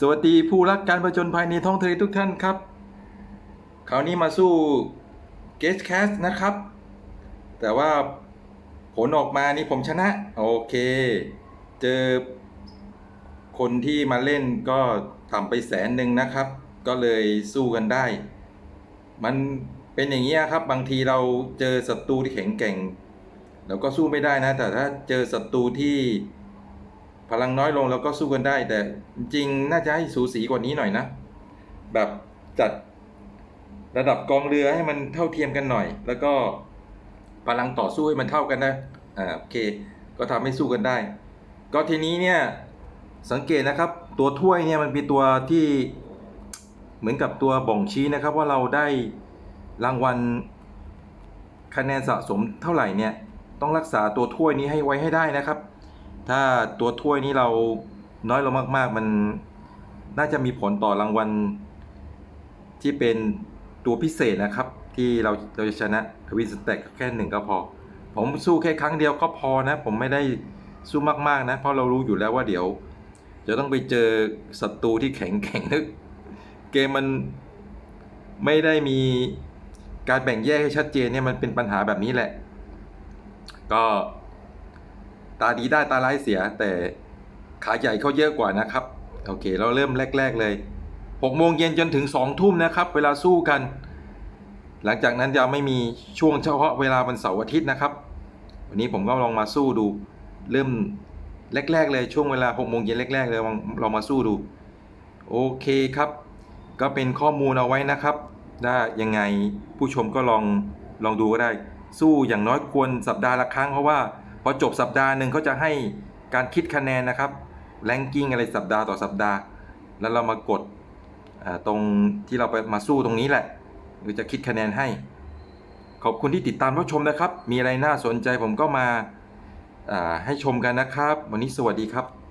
สวัสดีผู้รักการผจญภัยในท้องทะเลทุกท่านครับ คราวนี้มาสู้เกสแคสนะครับ แต่ว่าผลออกมานี่ผมชนะ โอเค เจอคนที่มาเล่นก็ทำไปแสนหนึ่งนะครับ ก็เลยสู้กันได้ มันเป็นอย่างนี้ครับ บางทีเราเจอศัตรูที่แข็งแกร่งเราก็สู้ไม่ได้นะ แต่ถ้าเจอศัตรูที่ พลังน้อยลงเราก็สู้กันได้ แต่จริงน่าจะให้สูสีกว่านี้หน่อยนะ แบบจัดระดับกองเรือให้มันเท่าเทียมกันหน่อย แล้วก็พลังต่อสู้ให้มันเท่ากันนะอ่าโอเค ก็ทำให้สู้กันได้ ก็ทีนี้เนี่ยสังเกตนะครับ ตัวถ้วยเนี่ยมันเป็นตัวที่เหมือนกับตัวบ่งชี้นะครับ ว่าเราได้รางวัลคะแนนสะสมเท่าไหร่เนี่ย ต้องรักษาตัวถ้วยนี้ให้ไว้ให้ได้นะครับ ถ้าตัวถ้วยนี้เราน้อยลงมาก ๆ มันน่าจะมีผลต่อรางวัลที่เป็นตัวพิเศษนะครับ ที่เราเราจะชนะทวินสแต็กแค่หนึ่งก็พอ ผมสู้แค่ครั้งเดียวก็พอนะ ผมไม่ได้สู้มาก ๆ นะ เพราะเรารู้อยู่แล้วว่าเดี๋ยว จะต้องไปเจอศัตรูที่แข็งแข็งนึกเกมมันไม่ได้มีการแบ่งแยกให้ชัดเจนเนี่ยมันเป็นปัญหาแบบนี้แหละ ก็าดีได้ตาร้ายเสีย แต่ขาใหญ่เขาเยอะกว่านะครับ โอเค เราเริ่มแรก ๆ เลย6โมงเย็นจนถึง2ทุ่มนะครับ เวลาสู้กัน หลังจากนั้นจะไม่มีช่วงเฉพาะเวลาวันเสาร์อาทิตย์นะครับ วันนี้ผมก็ลองมาสู้ดู เริ่มแรก ๆ เลยช่วงเวลา6โมงเย็นแรก ๆ เลยลองมาสู้ดู โอเคครับ ก็เป็นข้อมูลเอาไว้นะครับถ้ายังไงผู้ชมก็ลองลองดูก็ได้ สู้อย่างน้อยควรสัปดาห์ละครั้งเพราะว่า พอจบสัปดาห์หนึ่งเขาจะให้การคิดคะแนนนะครับแลงกิ้งอะไรสัปดาห์ต่อสัปดาห์ แล้วเรามากดตรงที่เราไปมาสู้ตรงนี้แหละหรือจะคิดคะแนนให้ ขอบคุณที่ติดตามรับชมนะครับ มีอะไรน่าสนใจผมก็มาให้ชมกันนะครับ วันนี้สวัสดีครับ